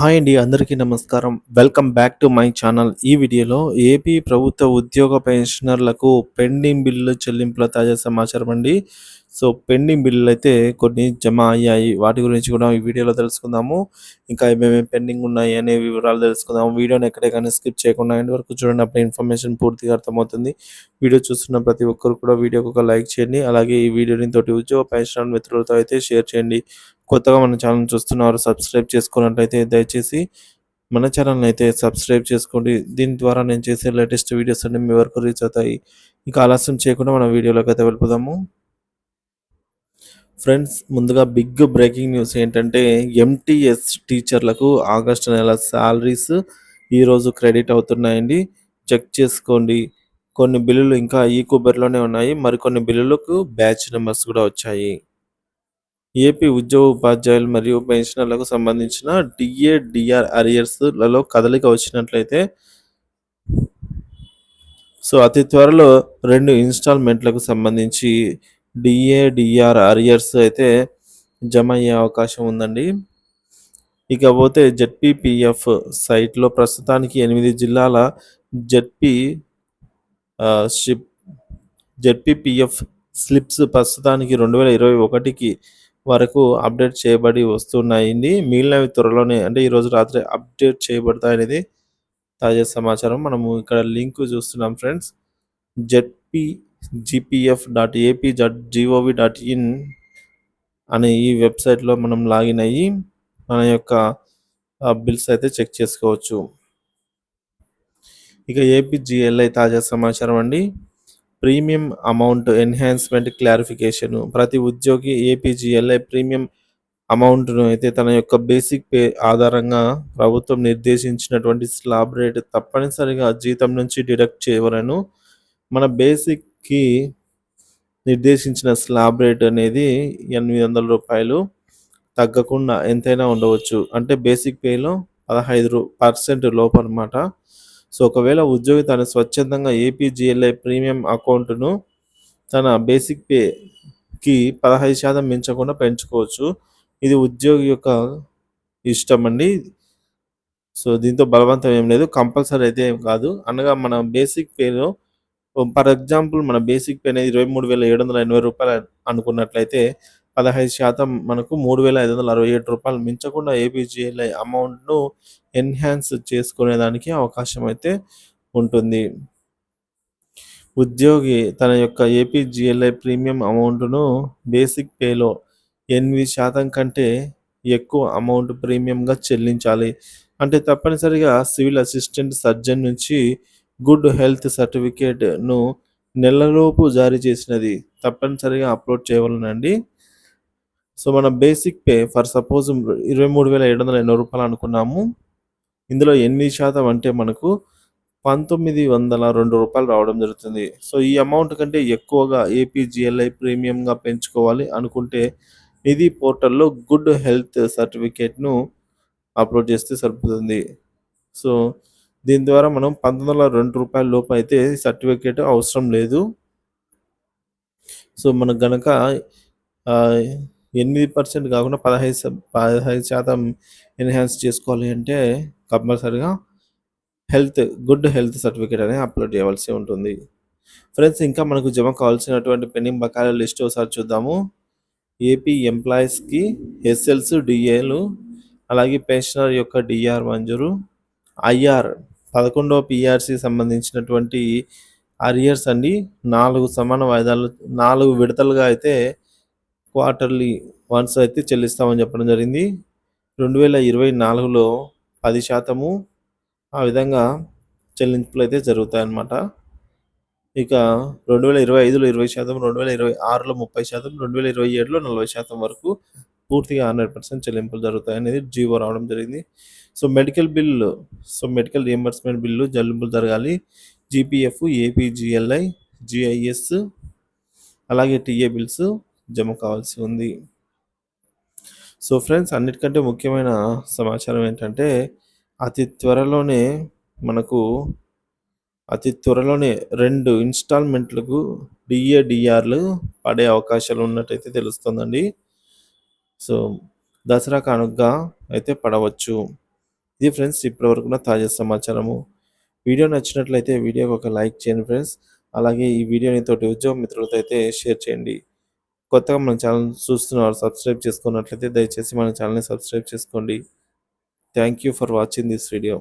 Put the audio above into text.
Hi అండి అందరికీ నమస్కారం. Welcome back to my channel. ఈ వీడియోలో ఏపీ ప్రభుత్వ ఉద్యోగ పెన్షనర్లకు పెండింగ్ బిల్లు చెల్లింపుల తాజా సమాచారం అండి. సో పెండింగ్ బిల్లులు అయితే కొన్ని జమ అయ్యాయి. వాటి గురించి కూడా ఈ వీడియోలో తెలుసుకుందాము. ఇంకా ఏమేమి పెండింగ్ ఉన్నాయి అనే వివరాలు తెలుసుకుందాము. వీడియోని ఎక్కడే కానీ స్కిప్ చేయకుండా ఎండ్ వరకు చూడండి. అప్పుడు ఇన్ఫర్మేషన్ పూర్తిగా అర్థమవుతుంది. వీడియో చూస్తున్న ప్రతి ఒక్కరు కూడా వీడియోకి ఒక లైక్ చేయండి. అలాగే ఈ వీడియోని తోటి ఉద్యోగ పరిశ్రమ మిత్రులతో అయితే షేర్ చేయండి. కొత్తగా మన ఛానల్ చూస్తున్నారు సబ్స్క్రైబ్ చేసుకున్నట్లయితే దయచేసి మన ఛానల్ని అయితే సబ్స్క్రైబ్ చేసుకోండి. దీని ద్వారా నేను చేసే లేటెస్ట్ వీడియోస్ అన్ని మీ వరకు రీచ్ అవుతాయి. ఇంకా ఆలస్యం చేయకుండా మన వీడియోలోకి అయితే వెళ్ళిపోదాము. ఫ్రెండ్స్ ముందుగా బిగ్ బ్రేకింగ్ న్యూస్ ఏంటంటే ఎంటీఎస్ టీచర్లకు ఆగస్టు నెల శాలరీస్ ఈరోజు క్రెడిట్ అవుతున్నాయండి. చెక్ చేసుకోండి. కొన్ని బిల్లులు ఇంకా ఈ కుబెర్లోనే ఉన్నాయి. మరికొన్ని బిల్లులకు బ్యాచ్ నెంబర్స్ కూడా వచ్చాయి. ఏపీ ఉద్యోగ ఉపాధ్యాయులు మరియు పెన్షనర్లకు సంబంధించిన డిఏ డిఆర్ అరియర్స్లలో కదలిక వచ్చినట్లయితే సో అతి త్వరలో రెండు ఇన్స్టాల్మెంట్లకు సంబంధించి డిఏ డిఆర్ అరియర్స్ అయితే జమ అయ్యే అవకాశం ఉందండి. ఇకపోతే జెడ్పీపీఎఫ్ సైట్లో ప్రస్తుతానికి ఎనిమిది జిల్లాల జెడ్పీ షిప్ జెడ్పీపీఎఫ్ స్లిప్స్ ప్రస్తుతానికి రెండు వేల ఇరవై ఒకటికి వరకు అప్డేట్ చేయబడి వస్తున్నాయండి. మిగిలినవి త్వరలోనే అంటే ఈరోజు రాత్రి అప్డేట్ చేయబడతాయనేది తాజా సమాచారం. మనము ఇక్కడ లింక్ చూస్తున్నాం friends. ZP GPF dot AP dot GOV dot in అనే ఈ వెబ్సైట్లో మనం లాగిన్ అయ్యి మన యొక్క బిల్స్ అయితే చెక్ చేసుకోవచ్చు. ఇక ఏపీజీఎల్ఐ తాజా సమాచారం అండి. Premium amount enhancement clarification. ప్రతి ఉద్యోగి ఏపీజీఎల్ఐ ప్రీమియం అమౌంట్ను అయితే తన యొక్క బేసిక్ పే ఆధారంగా ప్రభుత్వం నిర్దేశించినటువంటి స్లాబ్ రేట్ తప్పనిసరిగా జీతం నుంచి డిడక్ట్ చేయవలను. మన బేసిక్ కి నిర్దేశించిన స్లాబ్ రేట్ అనేది ఎనిమిది వందల రూపాయలు తగ్గకుండా ఎంతైనా ఉండవచ్చు. అంటే బేసిక్ పేలో పదహైదు పర్సెంట్ లోపు అనమాట సో ఒకవేళ ఉద్యోగి తన స్వచ్ఛందంగా ఏపీజీఎల్ఐ ప్రీమియం అకౌంట్ను తన బేసిక్ పేకి పదహైదు శాతం మించకుండా పెంచుకోవచ్చు. ఇది ఉద్యోగి యొక్క ఇష్టం అండి సో దీంతో బలవంతం ఏం లేదు. కంపల్సరీ అయితే ఏం కాదు. అనగా మన బేసిక్ పేలో ఫర్ ఎగ్జాంపుల్ మన బేసిక్ పే అనేది ఇరవై మూడు వేల ఏడు వందల ఎనభై రూపాయలు అనుకున్నట్లయితే పదహైదు శాతం మనకు మూడు వేల ఐదు వందల అరవై ఏడు రూపాయలు మించకుండా ఏపీజీఎల్ఐ అమౌంట్ను ఎన్హాన్స్ చేసుకునేదానికి అవకాశం అయితే ఉంటుంది. ఉద్యోగి తన యొక్క ఏపీజీఎల్ఐ ప్రీమియం అమౌంట్ను బేసిక్ పేలో ఎనిమిది శాతం కంటే ఎక్కువ అమౌంట్ ప్రీమియంగా చెల్లించాలి. అంటే తప్పనిసరిగా సివిల్ అసిస్టెంట్ సర్జన్ నుంచి గుడ్ హెల్త్ సర్టిఫికేట్ను నెలలోపు జారీ చేసినది. తప్పనిసరిగా అప్లోడ్ చేయవలనండి. సో మన బేసిక్ పే ఫర్ సపోజ్ ఇరవై మూడు వేల ఏడు వందల ఎనభై రూపాయలు అనుకున్నాము. ఇందులో ఎనిమిది శాతం అంటే మనకు పంతొమ్మిది వందల రెండు రూపాయలు రావడం జరుగుతుంది. సో ఈ అమౌంట్ కంటే ఎక్కువగా ఏపీజిఎల్ఐ ప్రీమియంగా పెంచుకోవాలి అనుకుంటే నిధి పోర్టల్లో గుడ్ హెల్త్ సర్టిఫికేట్ను అప్లోడ్ చేస్తే సరిపోతుంది. సో దీని ద్వారా మనం పంతొమ్మిది వందల రెండు రూపాయల లోపు అయితే సర్టిఫికేట్ అవసరం లేదు. సో మనకు గనక ఎనిమిది పర్సెంట్ కాకుండా పదహైదు పదహైదు శాతం ఎన్హాన్స్ చేసుకోవాలి అంటే కంపల్సరిగా హెల్త్ గుడ్ హెల్త్ సర్టిఫికేట్ అనేది అప్లోడ్ చేయవలసి ఉంటుంది. ఫ్రెండ్స్ ఇంకా మనకు జమ కావాల్సినటువంటి పెండింగ్ బకాయిల లిస్ట్ ఒకసారి చూద్దాము. ఏపీ ఎంప్లాయీస్కి ఎస్ఎల్స్ డిఏలు అలాగే పెన్షనర్ యొక్క డిఆర్ మంజూరు ఐఆర్ పదకొండవ పిఆర్సి సంబంధించినటువంటి అరియర్స్ అండి. నాలుగు సమాన వాయిదాలు నాలుగు విడతలుగా అయితే క్వార్టర్లీ వన్స్ అయితే చెల్లిస్తామని చెప్పడం జరిగింది. రెండు వేల ఇరవై నాలుగులో పది శాతము ఆ విధంగా చెల్లింపులు అయితే జరుగుతాయన్నమాట. ఇక రెండు వేల ఇరవై ఐదులో ఇరవై శాతం రెండు వేల ఇరవై ఆరులో ముప్పై శాతం రెండు వేల ఇరవై ఏడులో నలభై శాతం వరకు పూర్తిగా హండ్రెడ్ పర్సెంట్ చెల్లింపులు జరుగుతాయి అనేది జీవో రావడం జరిగింది. So medical bill so medical reimbursement bill చెల్లింపులు జరగాలి. జీపీఎఫ్ ఏపీజిఎల్ఐ జిఐఎస్ అలాగే టీఏ బిల్స్ జమ కావాల్సి ఉంది. సో ఫ్రెండ్స్ అన్నిటికంటే ముఖ్యమైన సమాచారం ఏంటంటే అతి త్వరలోనే మనకు అతి త్వరలోనే రెండు ఇన్స్టాల్మెంట్లకు డిఏ డిఆర్లు పడే అవకాశాలు ఉన్నట్టయితే తెలుస్తుందండి. సో దసరా కానుగ్గా అయితే పడవచ్చు. ఇది ఫ్రెండ్స్ ఇప్పటివరకు ఉన్న తాజా సమాచారము. వీడియో నచ్చినట్లయితే వీడియోకి ఒక లైక్ చేయండి ఫ్రెండ్స్. అలాగే ఈ వీడియోని తోటి ఉద్యోగ మిత్రులతో అయితే షేర్ చేయండి. కొత్తగా మన ఛానల్ చూస్తున్నారు సబ్స్క్రైబ్ చేసుకున్నట్లయితే దయచేసి మన ఛానల్ని సబ్స్క్రైబ్ చేసుకోండి. Thank you for watching this video.